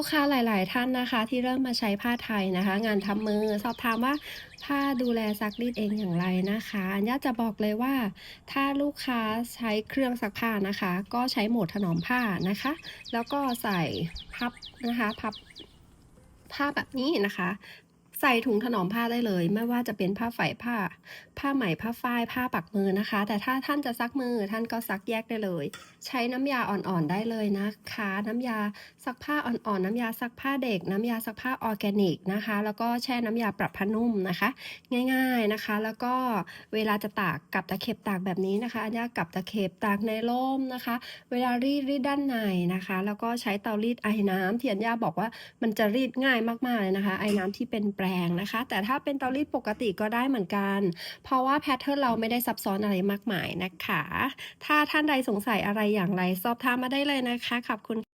ลูกค้าหลาย ๆ ท่านนะคะ ที่เริ่มมาใช้ผ้าไทยนะคะ งานทำมือสอบถามว่าผ้าดูแลซักรีดเองอย่างไรนะคะอันญาจะบอกเลยว่า ถ้าลูกค้าใช้เครื่องซักผ้านะคะ ก็ใช้โหมดถนอมผ้านะคะ แล้วก็ใส่พับนะคะพับผ้าแบบนี้นะคะ ใส่ถุงถนอมผ้าได้เลย ไม่ว่าจะเป็นผ้าฝายผ้า ผ้าไหมผ้าฝ้ายผ้าปักมือนะคะ แต่ถ้าท่านจะซักมือท่านก็ซักแยกได้เลย ใช้น้ำยาอ่อนๆได้เลยนะคะ น้ำยาซักผ้าอ่อนๆน้ำยาซักผ้าเด็ก น้ำยาซักผ้าออร์แกนิกนะคะ แล้วก็แช่น้ำยาปรับผ้านุ่มนะคะ ง่าย ๆนะคะ แล้วก็เวลาจะตากกับตะเข็บตากแบบนี้นะคะอันญากับตะเข็บตากในร่มนะคะ เวลารีดรีดด้านในนะคะ แล้วก็ใช้เตารีดไอ้น้ำที่อันญาบอกว่ามันจะรีดง่ายมากๆเลยนะคะ ไอ้น้ำที่เป็นแปรรงนะคะ แต่ถ้าเป็นเตารีดปกติก็ได้เหมือนกัน เพราะว่าแพทเทิร์นเราไม่ได้ซับซ้อนอะไรมากมายนะคะ ถ้าท่านใดสงสัยอะไรอย่างไรสอบถามมาได้เลยนะคะขอบคุณ